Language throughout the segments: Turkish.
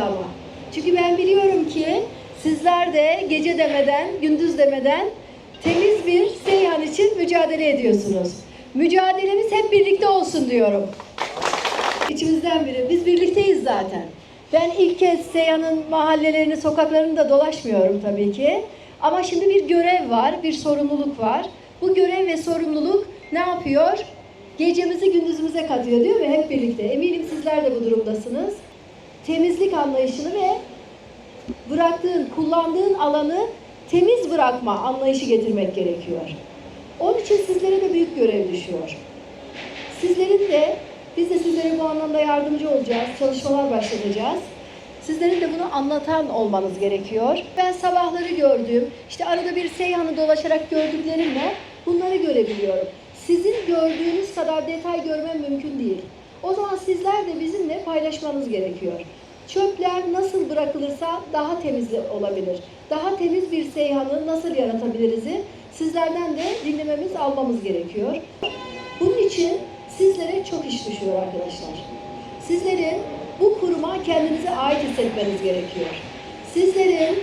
ama. Çünkü ben biliyorum ki sizler de gece demeden, gündüz demeden temiz bir Seyhan için mücadele ediyorsunuz. Mücadelemiz hep birlikte olsun diyorum. İçimizden biri. Biz birlikteyiz zaten. Ben ilk kez Seyhan'ın mahallelerini, sokaklarını da dolaşmıyorum tabii ki. Ama şimdi bir görev var, bir sorumluluk var. Bu görev ve sorumluluk ne yapıyor? Gecemizi gündüzümüze katıyor değil mi? Hep birlikte. Eminim sizler de bu durumdasınız. Temizlik anlayışını ve bıraktığın, kullandığın alanı temiz bırakma anlayışı getirmek gerekiyor. Onun için sizlere de büyük görev düşüyor. Sizlerin de, biz de sizlere bu anlamda yardımcı olacağız, çalışmalar başlatacağız. Sizlerin de bunu anlatan olmanız gerekiyor. Ben sabahları gördüğüm, işte arada bir Seyhan'ı dolaşarak gördüklerimle bunları görebiliyorum. Sizin gördüğünüz kadar detay görmem mümkün değil. O zaman sizler de bizimle paylaşmanız gerekiyor. Çöpler nasıl bırakılırsa daha temiz olabilir. Daha temiz bir Seyhan'ı nasıl yaratabiliriz'i sizlerden de dinlememiz, almamız gerekiyor. Bunun için sizlere çok iş düşüyor arkadaşlar. Sizlerin bu kuruma kendinize ait hissetmeniz gerekiyor. Sizlerin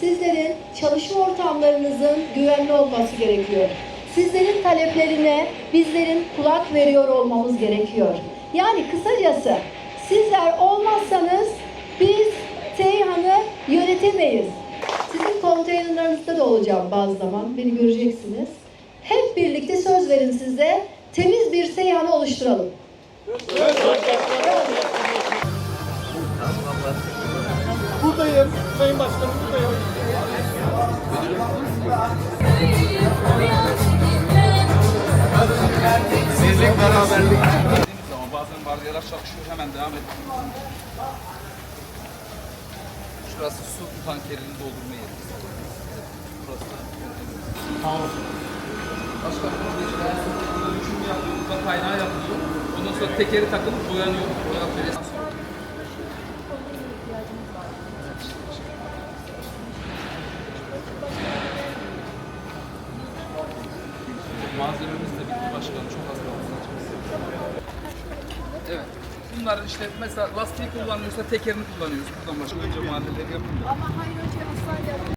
sizlerin çalışma ortamlarınızın güvenli olması gerekiyor. Sizlerin taleplerine bizlerin kulak veriyor olmamız gerekiyor. Yani kısacası sizler olmazsanız biz Seyhan'ı yönetemeyiz. Sizin konteynerlarınızda da olacağım bazı zaman. Beni göreceksiniz. Hep birlikte söz verin size. Temiz bir Seyhan'ı oluşturalım. Buradayım. Sayın Başkanım buradayım. Birlik beraberlik. Bazen bardiyalar çalışıyor hemen devam et. Şurası su tankerini doldurma yeri. Burası da. İşte en son burada ölçüm yapıyor, burada kaynağı yapılıyor. Ondan sonra tekeri takılıp boyanıyor. Boyanıyor. Malzememiz de bitti başkanım. Çok az kaldı. Evet. Bunlar işte mesela lastiği kullanıyorsa tekerini kullanıyoruz. Buradan başka önce mahalleleri yapılıyor. Ama hayır önce aslan